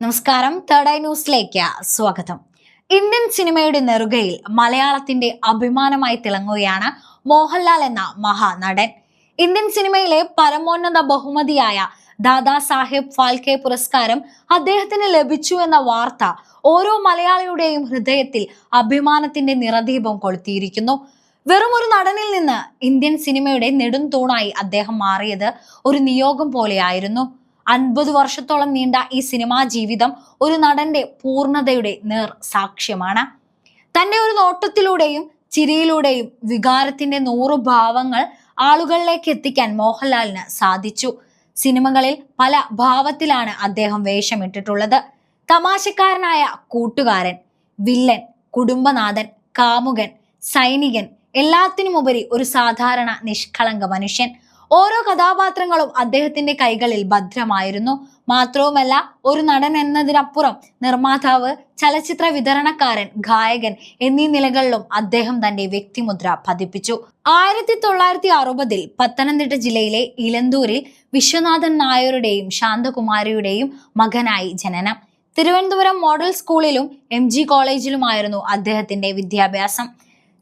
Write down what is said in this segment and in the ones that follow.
നമസ്കാരം. Third eye ന്യൂസിലേക്ക് സ്വാഗതം. ഇന്ത്യൻ സിനിമയുടെ നെറുകയിൽ മലയാളത്തിന്റെ അഭിമാനമായി തിളങ്ങുകയാണ് മോഹൻലാൽ എന്ന മഹാനടൻ. ഇന്ത്യൻ സിനിമയിലെ പരമോന്നത ബഹുമതിയായ ദാദാ സാഹേബ് ഫാൽക്കെ പുരസ്കാരം അദ്ദേഹത്തിന് ലഭിച്ചു എന്ന വാർത്ത ഓരോ മലയാളിയുടെയും ഹൃദയത്തിൽ അഭിമാനത്തിന്റെ നിറദീപം കൊളുത്തിയിരിക്കുന്നു. വെറും ഒരു നടനിൽ നിന്ന് ഇന്ത്യൻ സിനിമയുടെ നെടും തൂണായി അദ്ദേഹം മാറിയത് ഒരു നിയോഗം പോലെയായിരുന്നു. അൻപത് വർഷത്തോളം നീണ്ട ഈ സിനിമാ ജീവിതം ഒരു നടന്റെ പൂർണതയുടെ നേർ സാക്ഷ്യമാണ്. തന്റെ ഒരു നോട്ടത്തിലൂടെയും ചിരിയിലൂടെയും വികാരത്തിന്റെ നൂറ് ഭാവങ്ങൾ ആളുകളിലേക്ക് എത്തിക്കാൻ മോഹൻലാലിന് സാധിച്ചു. സിനിമകളിൽ പല ഭാവത്തിലാണ് അദ്ദേഹം വേഷമിട്ടിട്ടുള്ളത്. തമാശക്കാരനായ കൂട്ടുകാരൻ വില്ലൻ കുടുംബനാഥൻ കാമുകൻ സൈനികൻ എല്ലാത്തിനുമുപരി ഒരു സാധാരണ നിഷ്കളങ്ക മനുഷ്യൻ. ഓരോ കഥാപാത്രങ്ങളും അദ്ദേഹത്തിന്റെ കൈകളിൽ ഭദ്രമായിരുന്നു. മാത്രവുമല്ല ഒരു നടൻ എന്നതിനപ്പുറം നിർമ്മാതാവ് ചലച്ചിത്ര വിതരണക്കാരൻ ഗായകൻ എന്നീ നിലകളിലും അദ്ദേഹം തന്റെ വ്യക്തിമുദ്ര പതിപ്പിച്ചു. ആയിരത്തി തൊള്ളായിരത്തി അറുപതിൽ പത്തനംതിട്ട ജില്ലയിലെ ഇലന്തൂരിൽ വിശ്വനാഥൻ നായരുടെയും ശാന്തകുമാരിയുടെയും മകനായി ജനനം. തിരുവനന്തപുരം മോഡൽ സ്കൂളിലും എം ജി കോളേജിലുമായിരുന്നു അദ്ദേഹത്തിന്റെ വിദ്യാഭ്യാസം.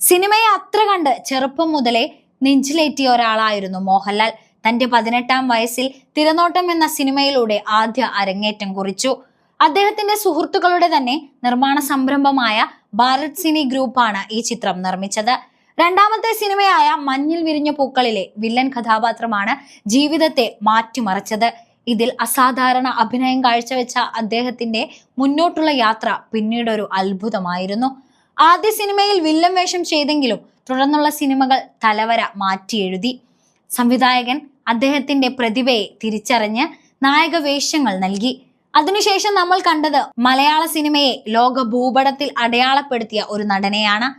സിനിമയെ അത്ര കണ്ട് ചെറുപ്പം മുതലേ നെഞ്ചിലേറ്റിയ ഒരാളായിരുന്നു മോഹൻലാൽ. തന്റെ പതിനെട്ടാം വയസ്സിൽ തിരനോട്ടം എന്ന സിനിമയിലൂടെ ആദ്യ അരങ്ങേറ്റം കുറിച്ചു. അദ്ദേഹത്തിന്റെ സുഹൃത്തുക്കളുടെ തന്നെ നിർമ്മാണ സംരംഭമായ ഭാരത് സിനി ഗ്രൂപ്പാണ് ഈ ചിത്രം നിർമ്മിച്ചത്. രണ്ടാമത്തെ സിനിമയായ മഞ്ഞിൽ വിരിഞ്ഞ പൂക്കളിലെ വില്ലൻ കഥാപാത്രമാണ് ജീവിതത്തെ മാറ്റിമറിച്ചത്. ഇതിൽ അസാധാരണ അഭിനയം കാഴ്ചവെച്ച അദ്ദേഹത്തിന്റെ മുന്നോട്ടുള്ള യാത്ര പിന്നീടൊരു അത്ഭുതമായിരുന്നു. ആദ്യ സിനിമയിൽ വില്ലൻ വേഷം ചെയ്തെങ്കിലും തുടർന്നുള്ള സിനിമകൾ തലവര മാറ്റി എഴുതി. സംവിധായകൻ അദ്ദേഹത്തിന്റെ പ്രതിഭയെ തിരിച്ചറിഞ്ഞ് നായക വേഷങ്ങൾ നൽകി. അതിനുശേഷം നമ്മൾ കണ്ടത് മലയാള സിനിമയെ ലോക ഭൂപടത്തിൽ അടയാളപ്പെടുത്തിയ ഒരു നടനെയാണ്.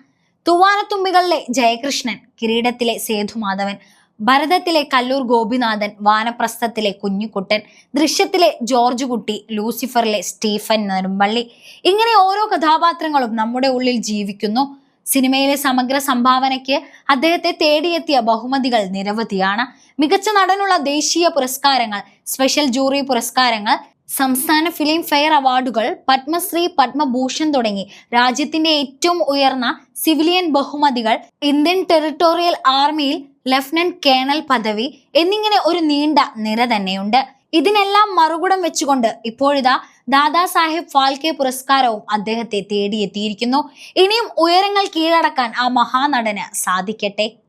തൂവാനത്തുമ്പികളിലെ ജയകൃഷ്ണൻ കിരീടത്തിലെ സേതുമാധവൻ ഭരതത്തിലെ കല്ലൂർ ഗോപിനാഥൻ വാനപ്രസ്ഥത്തിലെ കുഞ്ഞുകുട്ടൻ ദൃശ്യത്തിലെ ജോർജ് കുട്ടി ലൂസിഫറിലെ സ്റ്റീഫൻ നെടുമ്പള്ളി. ഇങ്ങനെ ഓരോ കഥാപാത്രങ്ങളും നമ്മുടെ ഉള്ളിൽ ജീവിക്കുന്നു. സിനിമയിലെ സമഗ്ര സംഭാവനയ്ക്ക് അദ്ദേഹത്തെ തേടിയെത്തിയ ബഹുമതികൾ നിരവധിയാണ്. മികച്ച നടനുള്ള ദേശീയ പുരസ്കാരങ്ങൾ സ്പെഷ്യൽ ജൂറി പുരസ്കാരങ്ങൾ സംസ്ഥാന ഫിലിം ഫെയർ അവാർഡുകൾ പത്മശ്രീ പത്മഭൂഷൺ തുടങ്ങി രാജ്യത്തിന്റെ ഏറ്റവും ഉയർന്ന സിവിലിയൻ ബഹുമതികൾ ഇന്ത്യൻ ടെറിട്ടോറിയൽ ആർമിയിൽ ലഫ്റ്റനന്റ് കേണൽ പദവി എന്നിങ്ങനെ ഒരു നീണ്ട നിര തന്നെയുണ്ട്. ഇതിനെല്ലാം മറുകുടം വെച്ചുകൊണ്ട് ഇപ്പോഴിതാ ദാദാ സാഹിബ് ഫാൽക്കെ പുരസ്കാരവും അദ്ദേഹത്തെ തേടിയെത്തിയിരിക്കുന്നു. ഇനിയും ഉയരങ്ങൾ കീഴടക്കാൻ ആ മഹാനടന് സാധിക്കട്ടെ?